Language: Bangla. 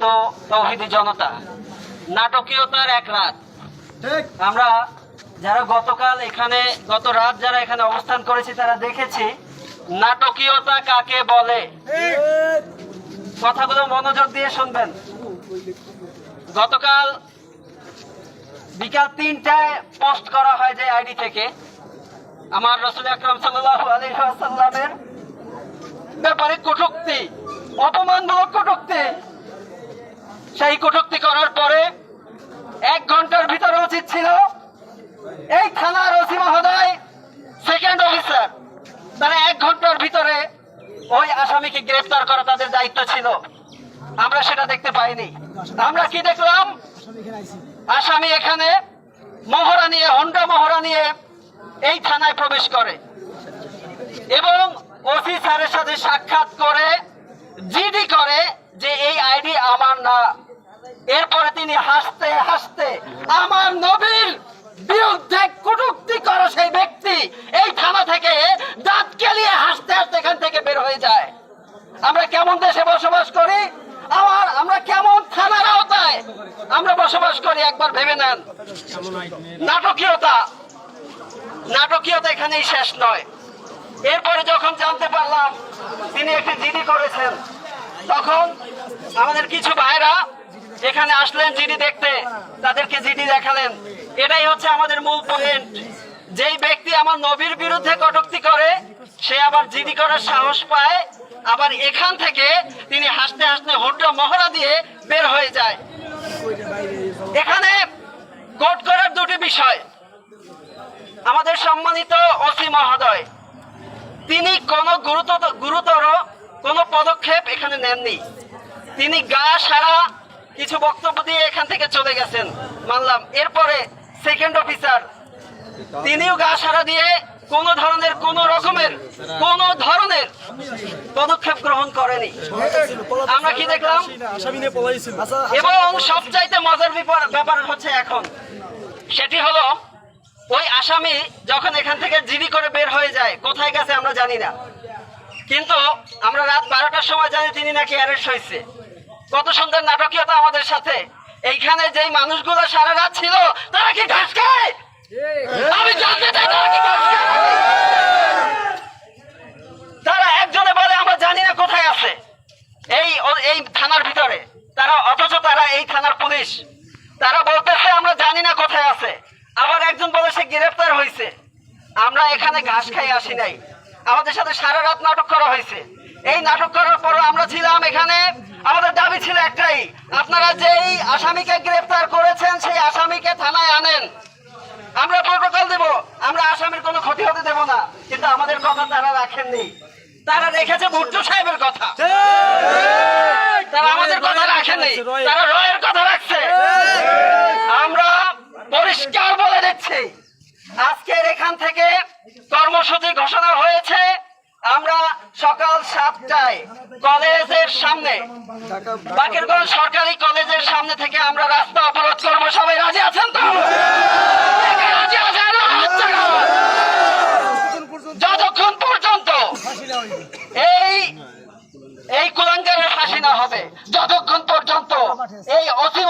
সম্মানিত তৌহিদি জনতা। নাটকীয়তার এক রাত। আমরা যারা গতকাল এখানে গত রাত যারা এখানে অবস্থান করেছি তারা দেখেছি নাটকীয়তা কাকে বলে। কথাগুলো মনোযোগ দিয়ে শুনবেন। গতকাল বিকাল তিনটায় পোস্ট করা হয় যে আইডি থেকে। আমার রসুল আকরম সাল্লাহ আলহামের ব্যাপারে কটুক্তি অপমানমূলক কটুক্তি। সেই কটুক্তি করার পরে এক ঘণ্টার ভিতরে উচিত ছিল এই থানার ওসি মহোদয় সেকেন্ড অফিসার তারা এক ঘণ্টার ভিতরে ওই আসামিকে গ্রেফতার করা তাদের দায়িত্ব ছিল। আমরা সেটা দেখতে পাইনি। আমরা কি দেখলাম? আসামি এখানে মহড়া নিয়ে, হন্ডা মহড়া নিয়ে এই থানায় প্রবেশ করে। এবং ওসি স্যারের সাথে সাক্ষাৎ করে, জিডি করে যে এই আইডি আমার না এরপরে তিনি হাসতে হাসতে আমার নবীর বিরুদ্ধে কটুক্তি করো সেই ব্যক্তি এই থানা থেকে দাঁত কেলিয়ে হাসতে হাসতে এখান থেকে বের হয়ে যায়। আমরা কেমন দেশে বসবাস করি? আমার আমরা কেমন থানার আওতায়? আমরা বসবাস করি, একবার ভেবে নেন। নাটকীয়তা। নাটকীয়তা এখানেই শেষ নয়। এরপরে যখন জানতে পারলাম তিনি একটি জিডি করেছেন, তখন আমাদের কিছু ভাইরা এখানে আসলেন জিডি দেখতে, তাদেরকে জিডি দেখালেন। এটাই হচ্ছে আমাদের মূল পয়েন্ট যেই ব্যক্তি আমার নবীর বিরুদ্ধে কটূক্তি করে, সে আবার জিডি করার সাহস পায়, আবার এখান থেকে তিনি হাসতে হাসতে হুড্ডা মহড়া দিয়ে বের হয়ে যায়। এখানে কোট করার দুটি বিষয়। আমাদের সম্মানিত ওসি মহোদয়, তিনি কোনো গুরুতর গুরুতর কোনো পদক্ষেপ এখানে নেননি। তিনি গা সারা কিছু বক্তব্য দিয়ে এখান থেকে চলে গেছেন। মানলাম, এরপরে সেকেন্ড অফিসার তিনিও গা সারা দিয়ে কোন ধরনের, কোন রকমের, কোন ধরনের পদক্ষেপ গ্রহণ করেনি। আমরা কি দেখলাম? এবং সবচাইতে মজার ব্যাপার হচ্ছে এখন, সেটি হলো, ওই আসামি যখন এখান থেকে জিডি করে বের হয়ে যায়, কোথায় গেছে আমরা জানি না। কিন্তু আমরা রাত বারোটার সময় জানি তিনি নাকি অ্যারেস্ট হয়েছে। কত সুন্দর নাটকীয়তা আমাদের সাথে। এইখানে যেই মানুষগুলো সারা রাত ছিল, তারা কি ঘাস খায়? তারা? তারা একজনে বলে, আমরা জানি না কোথায় আছে। এই এই থানার ভিতরে। তারা, অথচ তারা এই থানার পুলিশ। তারা বলতেছে, আমরা জানি না কোথায় আছে। আবার একজন বলে, সে গ্রেফতার হয়েছে। আমরা এখানে ঘাস খাই আসি নাই। আমাদের সাথে সারা রাত নাটক করা হয়েছে। এই নাটক করার পর আমরা ছিলাম এখানে। আমাদের দাবি ছিল একটাই, আপনারা যেই আসামিকে গ্রেফতার করেছেন, সেই আসামিকে থানায় আনেন। আমরা প্রোটোকল দেব, আমরা আসামির কোনো ক্ষতি হতে দেব না, কিন্তু আমাদের কথা তারা রাখেননি। তারা রেখেছে ভুট্টো সাহেবের কথা। তারা আমাদের কথা রাখেনি তারা রয়ের কথা রাখছে। আমরা পরিষ্কার বলে দিচ্ছি, আজকের এখান থেকে কর্মসূচি ঘোষণা হয়েছে। আমরা সকাল সাতটায় কলেজের সামনে, বাকেরগঞ্জ সরকারি কলেজের সামনে থেকে আমরা রাস্তা অবরোধ করব সবাই রাজি আছেন তো। যতক্ষণ পর্যন্ত এই এই কুলাঙ্গারের ফাঁসি না হবে, যতক্ষণ পর্যন্ত এই অসি